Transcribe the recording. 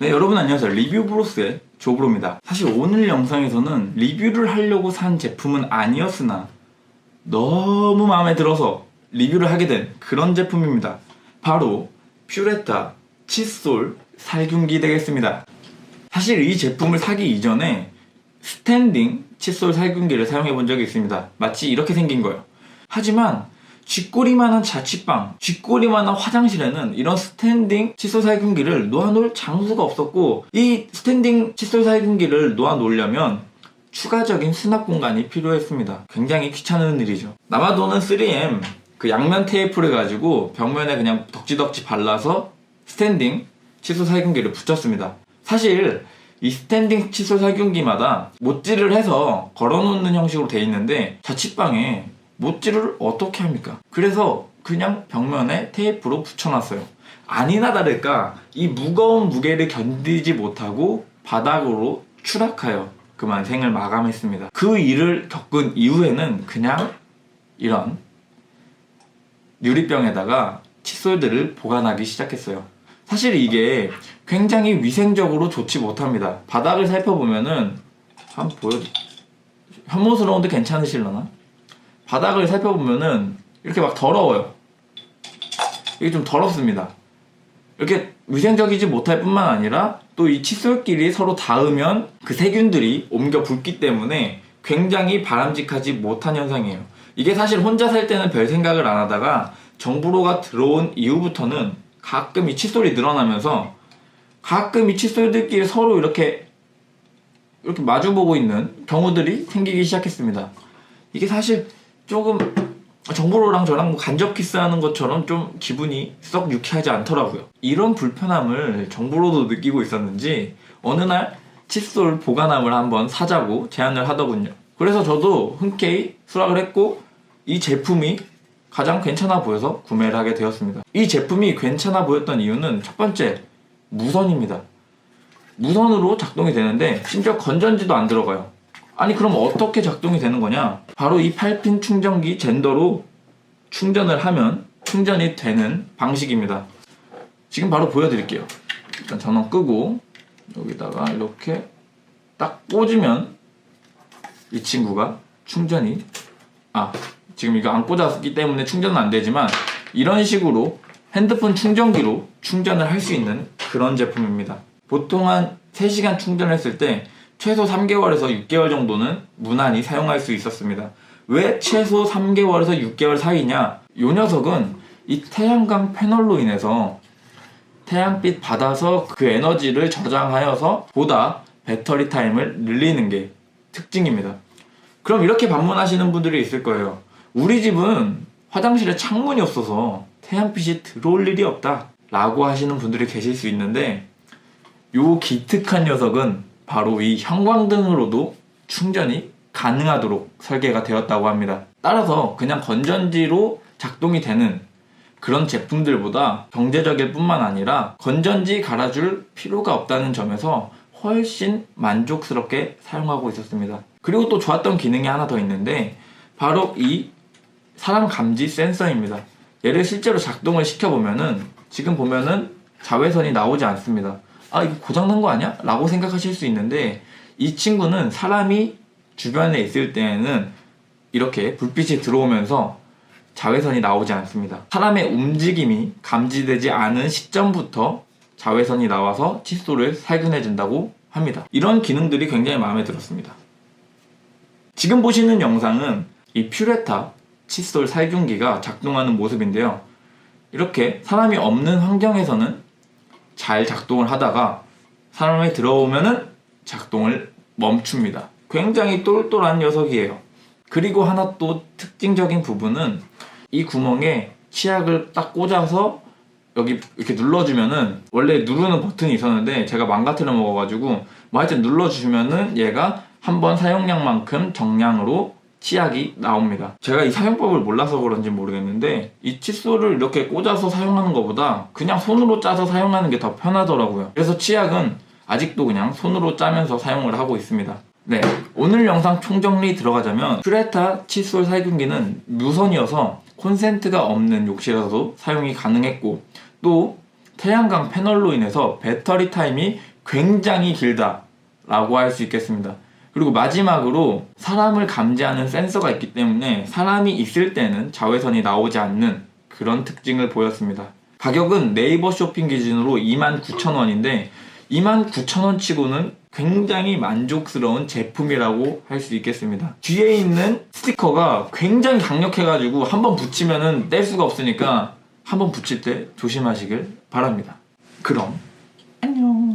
네, 여러분 안녕하세요. 리뷰 브로스의 조브로입니다. 사실 오늘 영상에서는 리뷰를 하려고 산 제품은 아니었으나 너무 마음에 들어서 리뷰를 하게 된 그런 제품입니다. 바로 퓨레타 칫솔 살균기 되겠습니다. 사실 이 제품을 사기 이전에 스탠딩 칫솔 살균기를 사용해 본 적이 있습니다. 마치 이렇게 생긴 거예요. 하지만 쥐꼬리만한 자취방, 쥐꼬리만한 화장실에는 이런 스탠딩 칫솔 살균기를 놓아놓을 장소가 없었고 이 스탠딩 칫솔 살균기를 놓아놓으려면 추가적인 수납 공간이 필요했습니다. 굉장히 귀찮은 일이죠. 남아도는 3M 그 양면 테이프를 가지고 벽면에 그냥 덕지덕지 발라서 스탠딩 칫솔 살균기를 붙였습니다. 사실 이 스탠딩 칫솔 살균기마다 못질을 해서 걸어놓는 형식으로 돼 있는데 자취방에 못질을 어떻게 합니까? 그래서 그냥 벽면에 테이프로 붙여놨어요. 아니나 다를까 이 무거운 무게를 견디지 못하고 바닥으로 추락하여 그만 생을 마감했습니다. 그 일을 겪은 이후에는 그냥 이런 유리병에다가 칫솔들을 보관하기 시작했어요. 사실 이게 굉장히 위생적으로 좋지 못합니다. 바닥을 살펴보면은 한번 보여 혐오스러운데 괜찮으실려나? 바닥을 살펴보면은 이렇게 막 더러워요. 이게 좀 더럽습니다. 이렇게 위생적이지 못할 뿐만 아니라 또 이 칫솔끼리 서로 닿으면 그 세균들이 옮겨 붙기 때문에 굉장히 바람직하지 못한 현상이에요. 이게 사실 혼자 살 때는 별 생각을 안 하다가 정부로가 들어온 이후부터는 가끔 이 칫솔이 늘어나면서 가끔 이 칫솔들끼리 서로 이렇게 이렇게 마주보고 있는 경우들이 생기기 시작했습니다. 이게 사실 조금 정보로랑 저랑 뭐 간접 키스하는 것처럼 좀 기분이 썩 유쾌하지 않더라고요. 이런 불편함을 정보로도 느끼고 있었는지 어느 날 칫솔 보관함을 한번 사자고 제안을 하더군요. 그래서 저도 흔쾌히 수락을 했고 이 제품이 가장 괜찮아 보여서 구매를 하게 되었습니다. 이 제품이 괜찮아 보였던 이유는 첫 번째 무선입니다. 무선으로 작동이 되는데 심지어 건전지도 안 들어가요. 아니 그럼 어떻게 작동이 되는 거냐? 바로 이 8핀 충전기 젠더로 충전을 하면 충전이 되는 방식입니다. 지금 바로 보여드릴게요. 일단 전원 끄고 여기다가 이렇게 딱 꽂으면 이 친구가 충전이 아 지금 이거 안 꽂았기 때문에 충전은 안 되지만 이런 식으로 핸드폰 충전기로 충전을 할 수 있는 그런 제품입니다. 보통 한 3시간 충전했을 때 최소 3개월에서 6개월 정도는 무난히 사용할 수 있었습니다. 왜 최소 3개월에서 6개월 사이냐? 이 녀석은 이 태양광 패널로 인해서 태양빛 받아서 그 에너지를 저장하여서 보다 배터리 타임을 늘리는 게 특징입니다. 그럼 이렇게 반문하시는 분들이 있을 거예요. 우리 집은 화장실에 창문이 없어서 태양빛이 들어올 일이 없다. 라고 하시는 분들이 계실 수 있는데, 요 기특한 녀석은 바로 이 형광등으로도 충전이 가능하도록 설계가 되었다고 합니다. 따라서 그냥 건전지로 작동이 되는 그런 제품들보다 경제적일 뿐만 아니라 건전지 갈아줄 필요가 없다는 점에서 훨씬 만족스럽게 사용하고 있었습니다. 그리고 또 좋았던 기능이 하나 더 있는데 바로 이 사람 감지 센서입니다. 얘를 실제로 작동을 시켜보면은 지금 보면은 자외선이 나오지 않습니다. 아, 이거 고장난 거 아니야? 라고 생각하실 수 있는데 이 친구는 사람이 주변에 있을 때에는 이렇게 불빛이 들어오면서 자외선이 나오지 않습니다. 사람의 움직임이 감지되지 않은 시점부터 자외선이 나와서 칫솔을 살균해준다고 합니다. 이런 기능들이 굉장히 마음에 들었습니다. 지금 보시는 영상은 이 퓨레타 칫솔 살균기가 작동하는 모습인데요. 이렇게 사람이 없는 환경에서는 잘 작동을 하다가 사람이 들어오면은 작동을 멈춥니다. 굉장히 똘똘한 녀석이에요. 그리고 하나 또 특징적인 부분은 이 구멍에 치약을 딱 꽂아서 여기 이렇게 눌러주면은 원래 누르는 버튼이 있었는데 제가 망가뜨려 먹어가지고 뭐 하여튼 눌러주시면은 얘가 한 번 사용량만큼 정량으로 치약이 나옵니다. 제가 이 사용법을 몰라서 그런지 모르겠는데 이 칫솔을 이렇게 꽂아서 사용하는 것보다 그냥 손으로 짜서 사용하는 게 더 편하더라고요. 그래서 치약은 아직도 그냥 손으로 짜면서 사용을 하고 있습니다. 네, 오늘 영상 총정리 들어가자면 퓨레타 칫솔 살균기는 무선이어서 콘센트가 없는 욕실에서도 사용이 가능했고 또 태양광 패널로 인해서 배터리 타임이 굉장히 길다 라고 할 수 있겠습니다. 그리고 마지막으로 사람을 감지하는 센서가 있기 때문에 사람이 있을 때는 자외선이 나오지 않는 그런 특징을 보였습니다. 가격은 네이버 쇼핑 기준으로 29,000원인데 29,000원 치고는 굉장히 만족스러운 제품이라고 할 수 있겠습니다. 뒤에 있는 스티커가 굉장히 강력해가지고 한번 붙이면은 뗄 수가 없으니까 한번 붙일 때 조심하시길 바랍니다. 그럼 안녕.